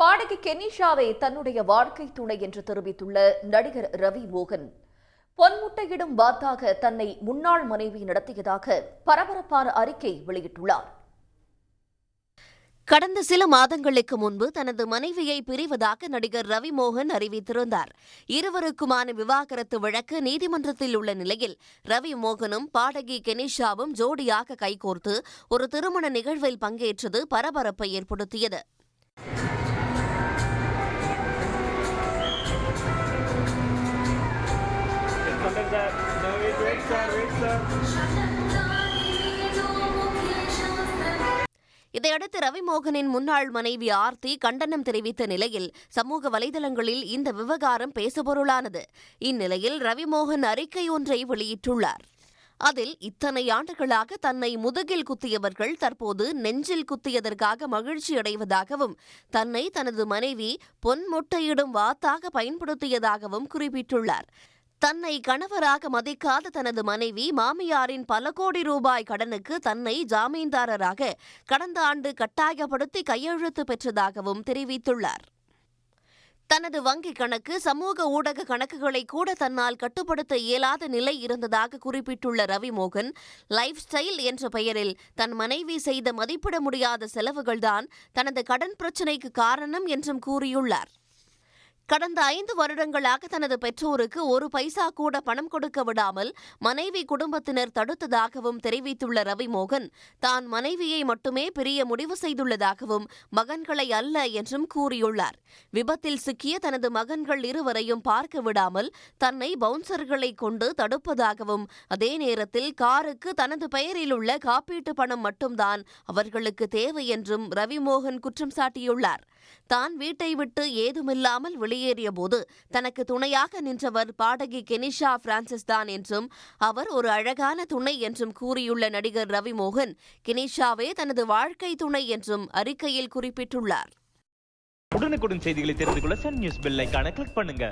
பாடகி கெனிஷாவை தன்னுடைய வாழ்க்கை துணை என்று தெரிவித்துள்ள நடிகர் ரவி மோகன் பொன்முட்டையிடும் வாத்தாக தன்னை முன்னாள் மனைவி நடத்தியதாக பரபரப்பான அறிக்கை வெளியிட்டுள்ளார். கடந்த சில மாதங்களுக்கு முன்பு தனது மனைவியை பிரிவதாக நடிகர் ரவி மோகன் அறிவித்திருந்தார். இருவருக்குமான விவாகரத்து வழக்கு நீதிமன்றத்தில் உள்ள நிலையில் ரவி மோகனும் பாடகி கெனிஷாவும் ஜோடியாக கைகோர்த்து ஒரு திருமண நிகழ்வில் பங்கேற்றது பரபரப்பை ஏற்படுத்தியது. That. No, wait, wait, sir, wait, sir. இதையடுத்து ரவிமோகனின் முன்னாள் மனைவி ஆர்த்தி கண்டனம் தெரிவித்த நிலையில் சமூக வலைதளங்களில் இந்த விவகாரம் பேசுபொருளானது இந்நிலையில் ரவிமோகன் அறிக்கை ஒன்றை வெளியிட்டுள்ளார் அதில் இத்தனை ஆண்டுகளாக தன்னை முதுகில் குத்தியவர்கள் தற்போது நெஞ்சில் குத்தியதற்காக மகிழ்ச்சி அடைவதாகவும் தன்னை தனது மனைவி பொன் முட்டையிடும் வாத்தாக பயன்படுத்தியதாகவும் குறிப்பிட்டுள்ளார் தன்னை கணவராக மதிக்காத தனது மனைவி மாமியாரின் பல கோடி ரூபாய் கடனுக்கு தன்னை ஜாமீன்தாரராக கடந்த ஆண்டு கட்டாயப்படுத்தி கையெழுத்து பெற்றதாகவும் தெரிவித்துள்ளார். தனது வங்கிக் கணக்கு சமூக ஊடக கணக்குகளை கூட தன்னால் கட்டுப்படுத்த இயலாத நிலை இருந்ததாக குறிப்பிட்டுள்ள ரவிமோகன் லைஃப் ஸ்டைல் என்ற பெயரில் தன் மனைவி செய்த மதிப்பிட முடியாத செலவுகள்தான் தனது கடன் பிரச்சினைக்கு காரணம் என்றும் கூறியுள்ளார். கடந்த ஐந்து வருடங்களாக தனது பெற்றோருக்கு ஒரு பைசா கூட பணம் கொடுக்க விடாமல் மனைவி குடும்பத்தினர் தடுத்ததாகவும் தெரிவித்துள்ள ரவிமோகன் தான் மனைவியை மட்டுமே பிரிய முடிவு செய்துள்ளதாகவும் மகன்களை அல்ல என்றும் கூறியுள்ளார். விபத்தில் சிக்கிய தனது மகன்கள் இருவரையும் பார்க்க விடாமல் தன்னை பவுன்சர்களை கொண்டு தடுப்பதாகவும் அதே நேரத்தில் காருக்கு தனது பெயரில் உள்ள காப்பீட்டு பணம் மட்டும்தான் அவர்களுக்கு தேவை என்றும் ரவிமோகன் குற்றம் சாட்டியுள்ளார். தான் வீட்டை விட்டு ஏதுமில்லாமல் வெளியேறிய போது தனக்கு துணையாக நின்றவர் பாடகி கெனிஷா பிரான்சிஸ் தான் என்றும் அவர் ஒரு அழகான துணை என்றும் கூறியுள்ள நடிகர் ரவிமோகன் கெனிஷாவே தனது வாழ்க்கை துணை என்றும் அறிக்கையில் குறிப்பிட்டுள்ளார். உடனுக்குடன் செய்திகளை தெரிந்து கொள்ள சன் நியூஸ் பெல் கிளிக் பண்ணுங்க.